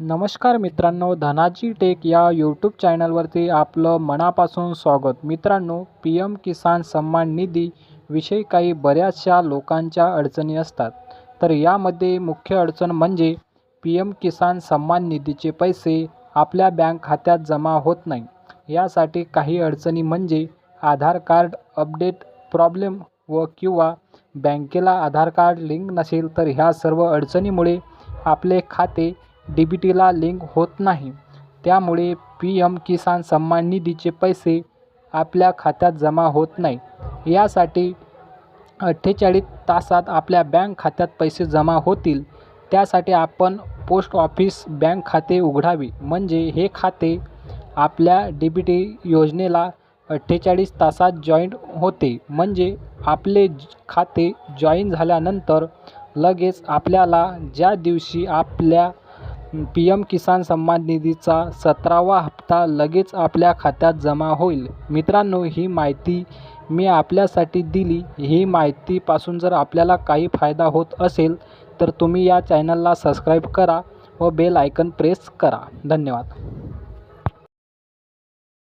नमस्कार मित्रांनो धनाजी टेक या यूट्यूब चॅनलवरती आपलं मनापासून स्वागत. मित्रांनो पी एम किसान सन्मान निधी विषयी काही बऱ्याचशा लोकांच्या अडचणी असतात. तर यामध्ये मुख्य अडचण म्हणजे पी एम किसान सन्मान निधीचे पैसे आपल्या बँक खात्यात जमा होत नाही. यासाठी काही अडचणी म्हणजे आधार कार्ड अपडेट प्रॉब्लेम व किंवा बँकेला आधार कार्ड लिंक नसेल तर ह्या सर्व अडचणीमुळे आपले खाते डी बी टीला लिंक होत नाही. त्यामुळे पी एम किसान सन्मान निधीचे पैसे आपल्या खात्यात जमा होत नाही. यासाठी अठ्ठेचाळीस तासात आपल्या बँक खात्यात पैसे जमा होतील. त्यासाठी आपण पोस्ट ऑफिस बँक खाते उघडावे. म्हणजे हे खाते आपल्या डी बी टी योजनेला अठ्ठेचाळीस तासात जॉईंट होते. म्हणजे आपले ज खाते जॉईन झाल्यानंतर लगेच आपल्याला ज्या दिवशी आपल्या पी एम किसान सन्मान निधीचा सतरावा हप्ता लगेच आपल्या खात्यात जमा होईल. मित्रांनो ही माहिती मी आपल्यासाठी दिली. ही माहितीपासून जर आपल्याला काही फायदा होत असेल तर तुम्ही या चॅनलला सबस्क्राईब करा व बेल आयकन प्रेस करा. धन्यवाद.